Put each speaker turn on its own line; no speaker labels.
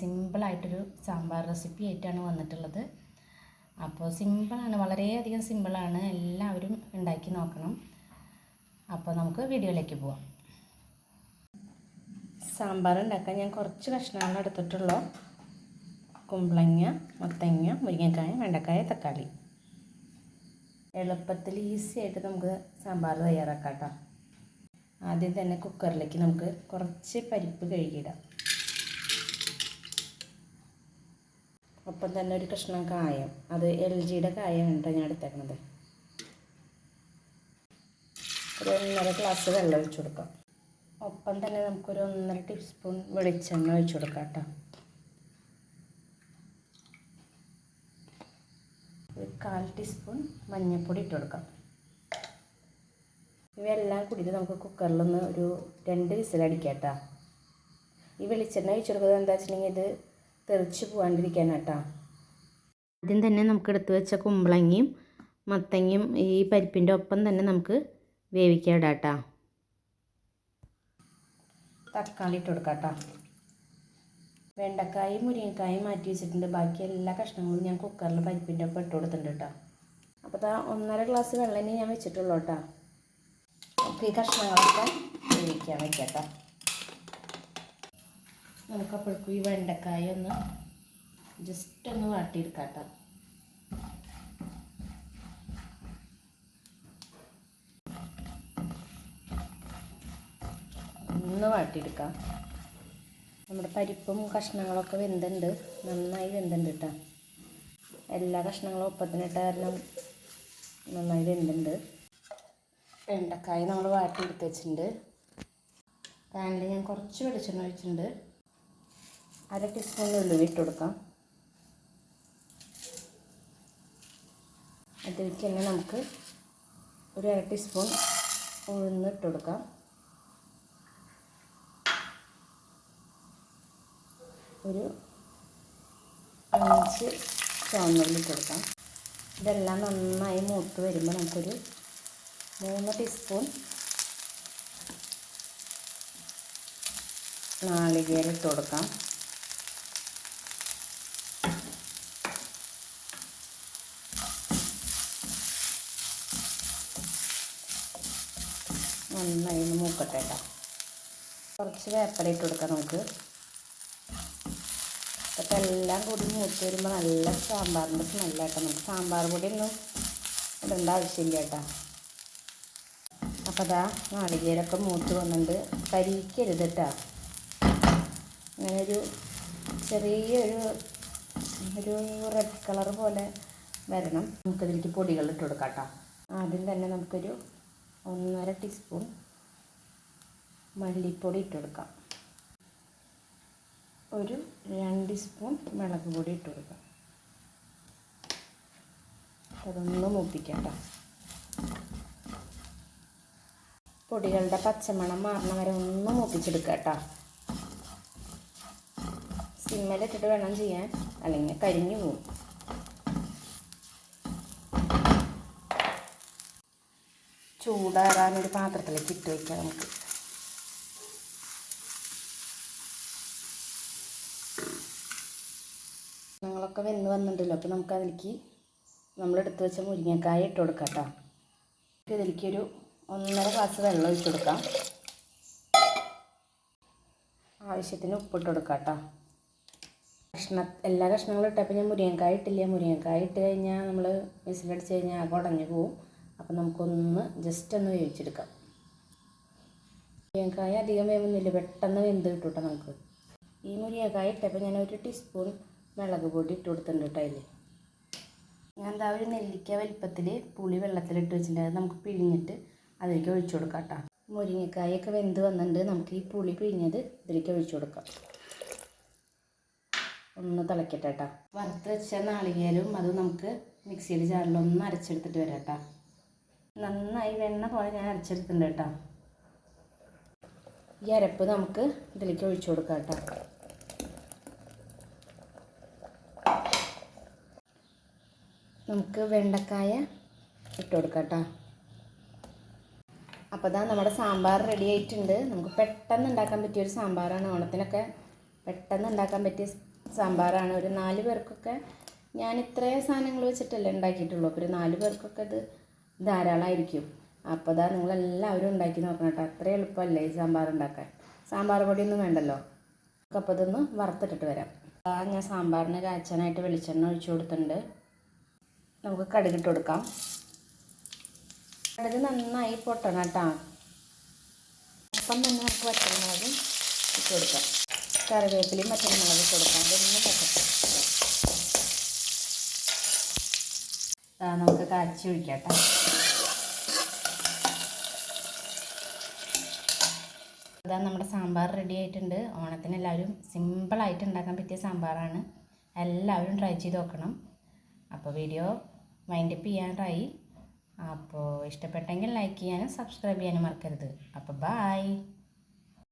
സിമ്പിളായിട്ടൊരു sambar recipe ആയിട്ടാണ് വന്നിട്ടുള്ളത്. അപ്പോൾ സിമ്പിളാണ് വളരെയധികം സിമ്പിളാണ്. എല്ലാവരും ഉണ്ടാക്കി നോക്കണം. അപ്പോൾ നമുക്ക് വീഡിയോയിലേക്ക് പോവാം. സാമ്പാർ ഉണ്ടാക്കാൻ ഞാൻ കുറച്ച് കഷ്ണങ്ങൾ എടുത്തിട്ടുള്ളൂ. കുമ്പളങ്ങ മത്തങ്ങ മുരിങ്ങക്കായ വെണ്ടക്കായ തക്കാളി. എളുപ്പത്തിൽ ഈസി ആയിട്ട് നമുക്ക് സാമ്പാർ തയ്യാറാക്കാം കേട്ടോ. ആദ്യം തന്നെ കുക്കറിലേക്ക് നമുക്ക് കുറച്ച് പരിപ്പ് കഴുകിയിടാം. ഒപ്പം തന്നെ ഒരു കഷ്ണം കായം. അത് എൽ ജിയുടെ കായമാണ് കേട്ടോ ഞാൻ എടുത്തേക്കുന്നത് ഒരു ഒന്നര ഗ്ലാസ് വെള്ളം ഒഴിച്ചു കൊടുക്കാം. ഒപ്പം തന്നെ നമുക്കൊരു ഒന്നര ടീസ്പൂൺ വെളിച്ചെണ്ണ ഒഴിച്ചു കൊടുക്കാം കേട്ടോ. ഒരു കാൽ ടീസ്പൂൺ മഞ്ഞൾപ്പൊടി ഇട്ട് കൊടുക്കാം. ഇവയെല്ലാം കൂടിയിട്ട് നമുക്ക് കുക്കറിലൊന്ന് ഒരു രണ്ട് വിസിലടിക്കാം കേട്ടോ. ഈ വെളിച്ചെണ്ണ ഒഴിച്ചു കൊടുക്കുന്നത് എന്താ വെച്ചിട്ടുണ്ടെങ്കിൽ ഇത് തെറിച്ച് പോകാണ്ടിരിക്കാനാട്ടാ ആദ്യം തന്നെ നമുക്ക് എടുത്തു വെച്ച കുമ്പളങ്ങയും മത്തങ്ങയും ഈ പരിപ്പിന്റെ ഒപ്പം തന്നെ നമുക്ക് വേവിക്കാൻ ഇടാട്ടാ തക്കാളി ഇട്ട് കൊടുക്കാട്ടാ വെണ്ടക്കായും മുരിങ്ങക്കായും മാറ്റി വെച്ചിട്ടുണ്ട്. ബാക്കി എല്ലാ കഷ്ണങ്ങളും ഞാൻ കുക്കറിൽ പരിപ്പിന്റെ ഒപ്പം ഇട്ട് കൊടുത്തിട്ടുണ്ട് കേട്ടോ അപ്പോൾ താ ഒന്നര ഗ്ലാസ് വെള്ളം ഞാൻ വെച്ചിട്ടുള്ളൂ കേട്ടോ നമുക്ക് ഈ കഷ്ണങ്ങളൊക്കെ വേവിക്കാൻ വയ്ക്കാം കേട്ടോ നമുക്കപ്പോഴേക്കും ഈ വെണ്ടക്കായ ഒന്ന് ജസ്റ്റ് ഒന്ന് വാട്ടിയെടുക്കാം കേട്ടോ ഒന്ന് വാട്ടിയെടുക്കാം. നമ്മുടെ പരിപ്പും കഷ്ണങ്ങളൊക്കെ വെന്തുണ്ട്. നന്നായി വെന്തുണ്ട് കേട്ടോ എല്ലാ കഷ്ണങ്ങളും ഒപ്പത്തിനിട്ട കാരണം നന്നായി വെന്തുണ്ട്. വെണ്ടക്കായ നമ്മൾ വാട്ടിയെടുത്ത് വെച്ചിട്ടുണ്ട്. പാനിൽ ഞാൻ കുറച്ച് വെളിച്ചെണ്ണ ഒഴിച്ചിട്ടുണ്ട്. അര ടീസ്പൂൺ ഉള്ളിൽ ഇട്ട് കൊടുക്കാം. അതിലേക്ക് തന്നെ നമുക്ക് ഒരു അര ടീസ്പൂൺ ഉഴുന്ന് ഇട്ട് കൊടുക്കാം. ഒരു അഞ്ച് ചുവന്നുള്ളി കൊടുക്കാം. ഇതെല്ലാം നന്നായി മൂത്ത് വരുമ്പോൾ നമുക്കൊരു മൂന്ന് ടീസ്പൂൺ നാളികേരം ഇട്ട് കൊടുക്കാം. നന്നായി ഒന്ന് മൂക്കട്ടെ കേട്ടോ കുറച്ച് വേപ്പല ഇട്ട് കൊടുക്കാം നമുക്ക്. അപ്പം എല്ലാം കൂടി മൂത്ത് വരുമ്പോൾ നല്ല സാമ്പാറിന്റെ സ്മെല്ലാട്ടോ നമുക്ക് സാമ്പാർ പൊടി ഒന്നും ഇടേണ്ട ആവശ്യമില്ല കേട്ടോ അപ്പോൾ അതാ നാളികേരൊക്കെ മൂത്ത് വന്നിട്ടുണ്ട് കരിക്കരുത് കേട്ടോ അങ്ങനെ ഒരു ചെറിയൊരു ഒരു റെഡ് കളർ പോലെ വരണം. നമുക്കതിലേക്ക് പൊടികൾ ഇട്ട് കൊടുക്കാം കേട്ടോ ആദ്യം തന്നെ നമുക്കൊരു ഒന്നര ടീസ്പൂൺ മല്ലിപ്പൊടി ഇട്ട് ഒരു രണ്ട് സ്പൂൺ മുളക് പൊടി ഇട്ട് കൊടുക്കാം അതൊന്ന് മൂപ്പിക്കാം പൊടികളുടെ പച്ചമണം മാറണ വരെ ഒന്ന് മൂപ്പിച്ചെടുക്കുക കേട്ടോ. സിമ്മലിട്ടിട്ട് വേണം ചെയ്യാൻ. അല്ലെങ്കിൽ കരിഞ്ഞു പോകും ചൂടാറാൻ ഒരു പാത്രത്തിലേക്ക് ഇട്ട് വയ്ക്കാം നമുക്ക്. ഞങ്ങളൊക്കെ വെന്ന് വന്നിട്ടുണ്ടല്ലോ അപ്പോൾ നമുക്ക് അതിലേക്ക് നമ്മളെടുത്ത് വെച്ച മുരിങ്ങക്കായ ഇട്ട് കൊടുക്കാം കേട്ടോ ഇതിലേക്ക് ഒരു ഒന്നര ഗ്ലാസ് വെള്ളം ഒഴിച്ച് കൊടുക്കാം. ആവശ്യത്തിന് ഉപ്പിട്ട് കൊടുക്കാം കേട്ടോ കഷ്ണ എല്ലാ കഷ്ണങ്ങളും ഇട്ടപ്പോൾ ഞാൻ മുരിങ്ങക്കായ ഇട്ടില്ല? മുരിങ്ങക്കായ ഇട്ട് കഴിഞ്ഞാൽ നമ്മൾ വിസിലടിച്ച് കഴിഞ്ഞാൽ ആകെ ഉടഞ്ഞു പോവും. അപ്പം നമുക്കൊന്ന് ജസ്റ്റ് ഒന്ന് വേവിച്ചെടുക്കാം. മുരിങ്ങക്കായ അധികം വേവുന്നില്ല. പെട്ടെന്ന് വെന്ത് കിട്ടും നമുക്ക്. ഈ മുരിങ്ങക്കായ ഇട്ടപ്പോൾ ഞാൻ ഒരു ടീസ്പൂൺ മുളക് പൊടി ഇട്ട് കൊടുത്തിട്ടുണ്ട് കേട്ടോ അതിൽ ഞാൻ എന്താ ഒരു നെല്ലിക്ക വലിപ്പത്തിൽ പുളി വെള്ളത്തിലിട്ട് വെച്ചിട്ടുണ്ടായത് നമുക്ക് പിഴിഞ്ഞിട്ട് അതിലേക്ക് ഒഴിച്ചു കൊടുക്കാം കേട്ടോ. മുരിങ്ങക്കായൊക്കെ വെന്ത് വന്നിട്ടുണ്ട്. നമുക്ക് ഈ പുളി പിഴിഞ്ഞത് ഇതിലേക്ക് ഒഴിച്ചു കൊടുക്കാം. ഒന്ന് തിളക്കട്ടെ കേട്ടോ. വറുത്ത് വെച്ച നാളികേരവും അത് നമുക്ക് മിക്സിയിൽ ജാറിലൊന്ന് അരച്ചെടുത്തിട്ട് വരാം കേട്ടോ. നന്നായി വെണ്ണ പോലെ ഞാൻ അരച്ചെടുത്തിട്ടുണ്ട് കേട്ടോ. ഈ അരപ്പ് നമുക്ക് ഇതിലേക്ക് ഒഴിച്ചു കൊടുക്കാം കേട്ടോ. നമുക്ക് വെണ്ടക്കായ ഇട്ട് കൊടുക്കാം കേട്ടോ. അപ്പോൾ ഇതാ നമ്മുടെ സാമ്പാർ റെഡി ആയിട്ടുണ്ട്. നമുക്ക് പെട്ടെന്ന് ഉണ്ടാക്കാൻ പറ്റിയ ഒരു സാമ്പാറാണ്. ഓണത്തിനൊക്കെ പെട്ടെന്ന് ഉണ്ടാക്കാൻ പറ്റിയ സാമ്പാറാണ്. ഒരു നാല് പേർക്കൊക്കെ ഞാൻ ഇത്രയും സാധനങ്ങൾ വെച്ചിട്ടല്ലേ ഉണ്ടാക്കിയിട്ടുള്ളൂ. അപ്പോൾ ഒരു നാല് പേർക്കൊക്കെ ഇത് ധാരാളമായിരിക്കും അപ്പോൾ ഇതാ നിങ്ങളെല്ലാവരും ഉണ്ടാക്കി നോക്കണം കേട്ടോ. അത്ര എളുപ്പമല്ലേ ഈ സാമ്പാർ ഉണ്ടാക്കാൻ. സാമ്പാർ പൊടിയൊന്നും വേണ്ടല്ലോ. അപ്പോൾ ഇതൊന്ന് വറുത്തിട്ടിട്ട് വരാം. ഞാൻ സാമ്പാറിന് കാച്ചാനായിട്ട് വെളിച്ചെണ്ണ ഒഴിച്ചു കൊടുത്തിട്ടുണ്ട്. നമുക്ക് കടുകിട്ട് കൊടുക്കാം. കടുക് നന്നായി പൊട്ടണം കേട്ടോ. അപ്പം തന്നെ നമുക്ക് വറ്റൽമുളകും ഇട്ട് കൊടുക്കാം. കറിവേപ്പിലയും വറ്റൽമുളകും കൊടുക്കാം. അതൊന്നും വെക്കട്ടെ നമുക്ക് കാച്ചി ഒഴിക്കട്ടെ. അതാ നമ്മുടെ സാമ്പാർ റെഡി ആയിട്ടുണ്ട്. ഓണത്തിന് എല്ലാവരും സിമ്പിളായിട്ട് ഉണ്ടാക്കാൻ പറ്റിയ സാമ്പാറാണ്. എല്ലാവരും ട്രൈ ചെയ്ത് നോക്കണം. അപ്പോൾ വീഡിയോ വൈൻഡപ്പ് ചെയ്യാറായി അപ്പോൾ ഇഷ്ടപ്പെട്ടെങ്കിൽ ലൈക്ക് ചെയ്യാനും സബ്സ്ക്രൈബ് ചെയ്യാനും മറക്കരുത്. അപ്പോൾ ബായ്